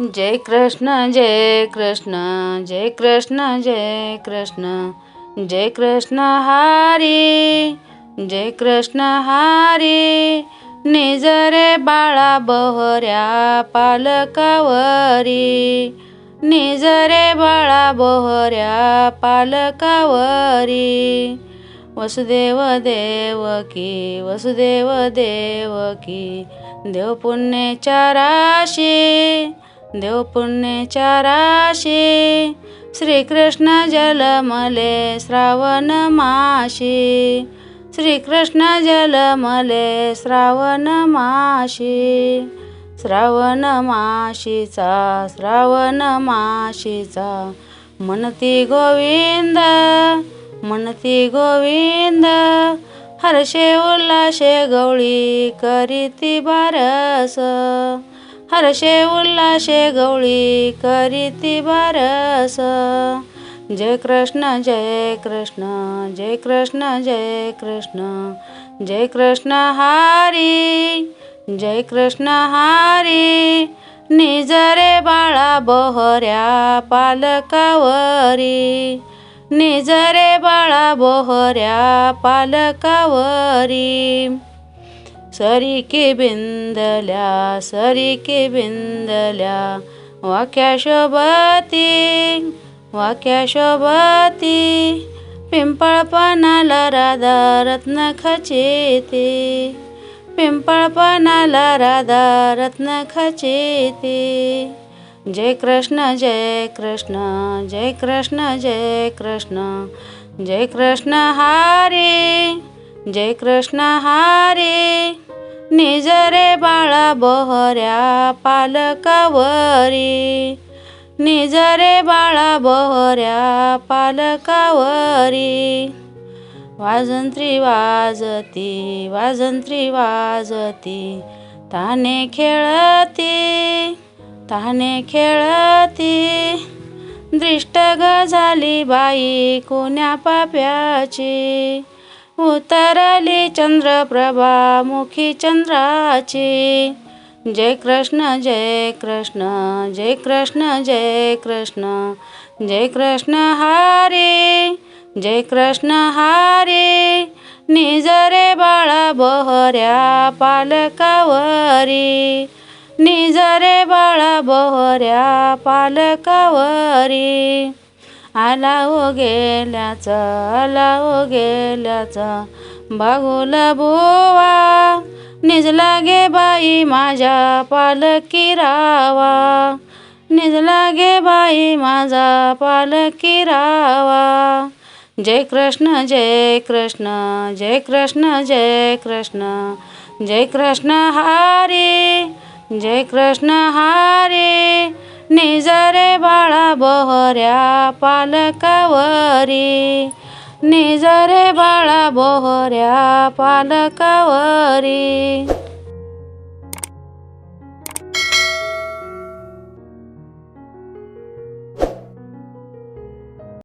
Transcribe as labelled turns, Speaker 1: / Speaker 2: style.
Speaker 1: जय कृष्ण जय कृष्ण जय कृष्ण जय कृष्ण जय कृष्ण हारी जय कृष्ण हारी निजरे बाळा बहऱ्या पालकावरी निजरे बाळा बहऱ्या पालकावरी वसुदेव देवकी वसुदेव देवकी देव पुण्याच्या राशी देव पुण्याच्या राशी. श्रीकृष्ण जलमले श्रावण माशी. श्रीकृष्ण जलमले श्रावण माशी. श्रावण माशीचा श्रावण माशीचा. म्हणती गोविंद म्हणती गोविंद हर्षे उल्हाशे गवळी करीती बारस. हर्षे उल्लासे गवळी करीती बारस. जय कृष्ण जय कृष्ण जय कृष्ण जय कृष्ण जय कृष्ण हारी जय कृष्ण हारी. निज रे बाळा बहऱ्या पालकावरी. निज रे बाळा बहऱ्या पालकावरी. सरिके बिंदल्या सरिके बिंदल्या वाक्या शोभती वाक्या शोभती पिंपळ पानाला राधा रत्न खचेते पिंपळ पानाला राधा रत्न खचेते जय कृष्ण जय कृष्ण जय कृष्ण जय कृष्ण जय कृष्ण हारे जय कृष्ण हारे निज रे बाळा बहऱ्या पालकावरी. निज रे बाळा बहऱ्या पालकावरी. वाजंत्री वाजती वाजंत्री वाजती ताने खेळती ताने खेळती. दृष्ट ग झाली बाई कोण्या पाप्याची. उतरले चंद्रप्रभा मुखी चंद्राची. जय कृष्ण जय कृष्ण जय कृष्ण जय कृष्ण जय कृष्ण हरे जय कृष्ण हरे. निज रे बाळा बहऱ्या पालकावरी. निज रे बाळा बहऱ्या पालकावरी. आला हो गेल्याचा आला हो गेल्याचा. बागुला बोवा निजला गे बाई माझ्या पालकी रावा निजला गे बाई माझा पालकी रावा जय कृष्ण जय कृष्ण जय कृष्ण जय कृष्ण. जय कृष्ण हारे जय कृष्ण हारे. निजरे बाळा बहऱ्या पालकावरी. निजरे बाळा बहऱ्या पालकावरी.